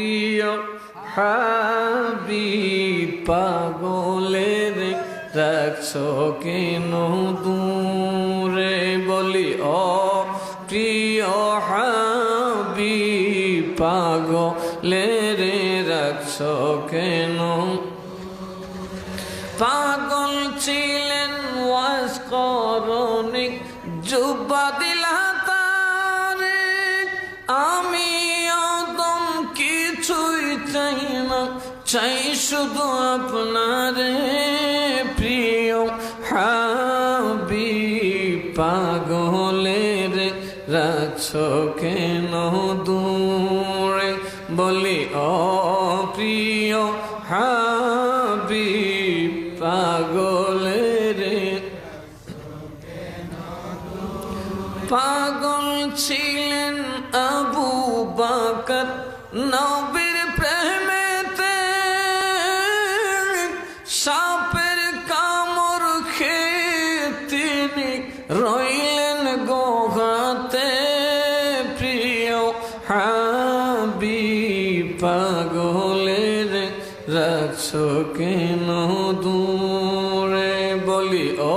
প্রিয় হাবি পাগলের রাখছো কেন দূরে? বলি ও প্রিয় হাবি পাগলের রাখছো কেন? পাগল ছিলেন ওয়াস করণিক জুব্বা চাই শুধু আপনারে প্রিয় হাবি পাগলের রাছ কেন দূরে? বলি ও প্রিয় হাবি পাগলের পাগল ছিলেন আবু বাকর, নবীর প্রেমেতে হাবি পাগলের রাখছো কেন দূরে? বলি ও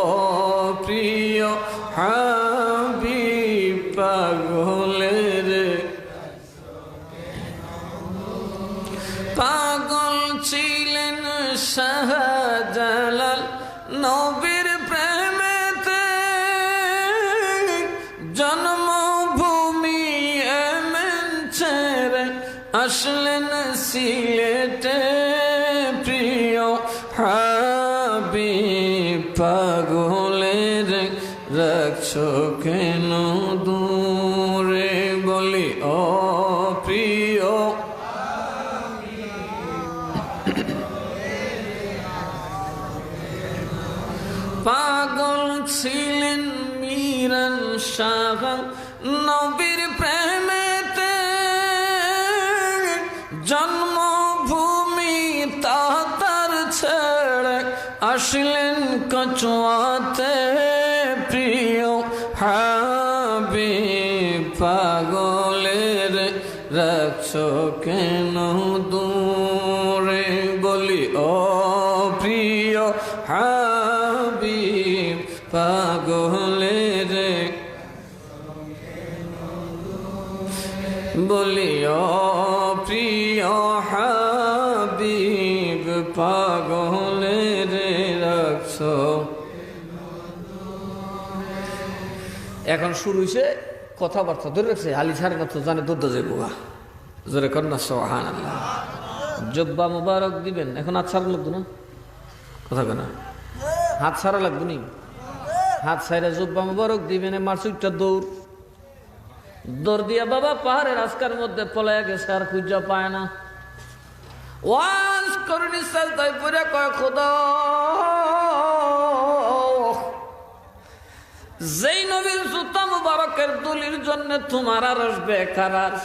প্রিয় হাবি পাগলের পাগল ছিলেন শাহজালাল নবীর আসলেন সিলেটে প্রিয় হাবি পাগলের রাখছো কেন দূরে বলি, ও প্রিয় পাগল ছিলেন মিরন শাহ, নবীর আসলেন কচুয়াতে প্রিয় হাবি পাগলের রাখছো কেন দূরে? বলি, ও প্রিয় হাবিব পাগলের বলি, ও প্রিয় হাবিব পাগলের রাখছো এখন শুরু হয়েছে কথাবার্তা। ধরে রাখছে, আলি ছাড়ে না তো জানে দুধ যে বুয়া জোরে কন্যা আল্লাহ জব্বা মুবারক দিবেন। এখন হাত ছাড়া লাগতো না? কথা কেনা হাত ছাড়া লাগতো নি? হাত ছাইরা জব্বা মুবারক দিবেন মারসুকটা দৌড়। দৌড় দিয়া বাবা পাহাড়ের রাস্তার মধ্যে পলায় গেছে, আর খুঁজা পায় না। ওয়াজ করুন তাই পরে কয়, খোদা যেই নবীর জুতা মুবারকের দলির জন্য তোমার আর আসবে কারার?